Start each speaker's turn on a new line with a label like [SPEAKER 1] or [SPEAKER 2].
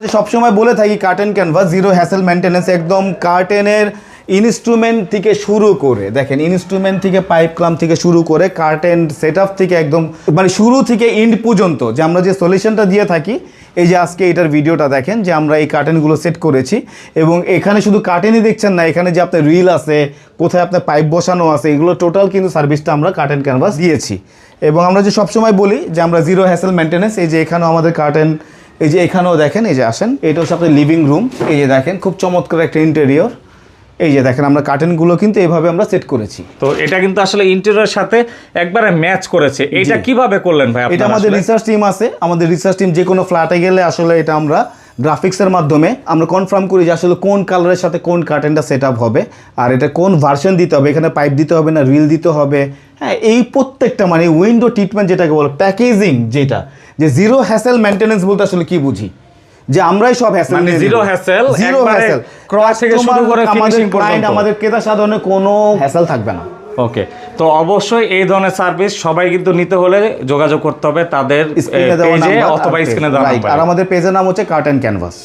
[SPEAKER 1] সবসময় বলে থাকি curtain canvas zero hassle maintenance একদম কার্টেনের ইনস্ট্রুমেন্ট থেকে শুরু করে, দেখেন ইনস্ট্রুমেন্ট থেকে পাইপ ক্লাম থেকে শুরু করে কার্টেন সেট থেকে একদম মানে শুরু থেকে ইন্ড পর্যন্ত, যে আমরা যে সলিউশনটা দিয়ে থাকি, এই যে আজকে এটার ভিডিওটা দেখেন, যে আমরা এই কার্টেনগুলো সেট করেছি, এবং এখানে শুধু কার্টেনই দেখছেন না, এখানে যে আপনার রিল আছে, কোথায় আপনার পাইপ বসানো আছে, এগুলো টোটাল কিন্তু সার্ভিসটা আমরা কার্টেন ক্যানভাস দিয়েছি। এবং আমরা যে সবসময় বলি, যে আমরা জিরো হ্যাসেল মেনটেন্যান্স এই যে এখানেও আমাদের কার্টেন এই যে এখানেও দেখেন এই যে আসেন এটা হচ্ছে আপনার লিভিং রুম এই যে দেখেন খুব চমৎকার একটা ইন্টেরিয়র এই যে দেখেন আমরা কার্টেনগুলো কিন্তু এইভাবে আমরা সেট করেছি।
[SPEAKER 2] তো এটা কিন্তু আসলে ইন্টেরিয়র সাথে একবারে ম্যাচ করেছে। এটা কীভাবে করলেন ভাই
[SPEAKER 1] এটা আমাদের রিসার্চ টিম আছে। আমাদের রিসার্চ টিম যে কোনো ফ্ল্যাটে গেলে আসলে এটা আমরা গ্রাফিক্সের মাধ্যমে আমরা কনফার্ম করি যে আসলে কোন কালারের সাথে কোন কার্টেনটা সেট আপ হবে। আর এটা কোন ভার্সন দিতে হবে এখানে পাইপ দিতে হবে না রিল দিতে হবে। হ্যাঁ এই প্রত্যেকটা মানে উইন্ডো ট্রিটমেন্ট যেটাকে বলো প্যাকেজিং যেটা যে জিরো হ্যাসেল মেনটেনেন্স বলতে আসলে কি বুঝি? যে আমরাই সব হ্যাসেল
[SPEAKER 2] মানে zero hassle
[SPEAKER 1] zero hassle
[SPEAKER 2] cross থেকে শুরু করে
[SPEAKER 1] ক্লায়েন্ট
[SPEAKER 2] পর্যন্ত।
[SPEAKER 1] আমাদের ক্রেতা সাধারণের কোনো হ্যাসেল থাকবে না।
[SPEAKER 2] ওকে তো অবশ্যই এই ধরনের সার্ভিস সবাই কিন্তু নিতে হলে যোগাযোগ করতে হবে তাদের পেজে অথবা স্ক্রিনে দেওয়া
[SPEAKER 1] আর আমাদের পেজের নাম হচ্ছে কার্টেন ক্যানভাস